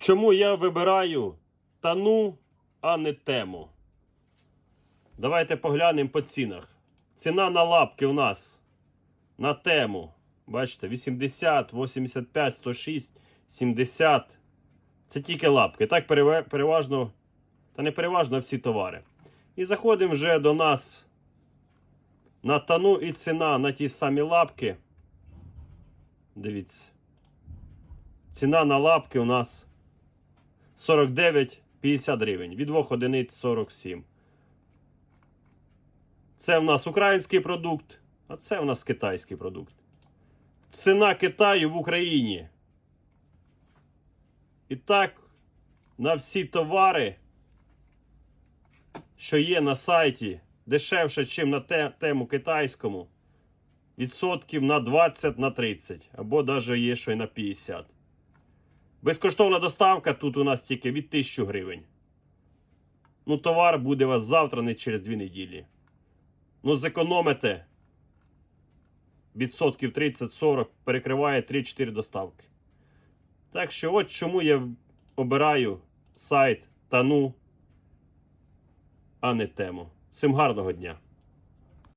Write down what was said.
Чому я вибираю тану, а не тему? Давайте поглянемо по цінах. Ціна на лапки у нас на тему. Бачите, 80, 85, 106, 70. Це тільки лапки. Так переважно, та не переважно всі товари. І заходимо вже до нас на тану і ціна на ті самі лапки. Дивіться. Ціна на лапки у нас 49,50 гривень. Від 2 одиниць 47. Це в нас український продукт, а це в нас китайський продукт. Ціна Китаю в Україні. І так, на всі товари, що є на сайті, дешевше, ніж на те, тему китайському, відсотків на 20 на 30, або навіть є що й на 50. Безкоштовна доставка тут у нас тільки від 1000 гривень. Ну, товар буде у вас завтра, не через 2 неділі. Ну, зекономите відсотків 30-40, перекриває 3-4 доставки. Так що, от чому я обираю сайт Тану, а не тему. Всім гарного дня!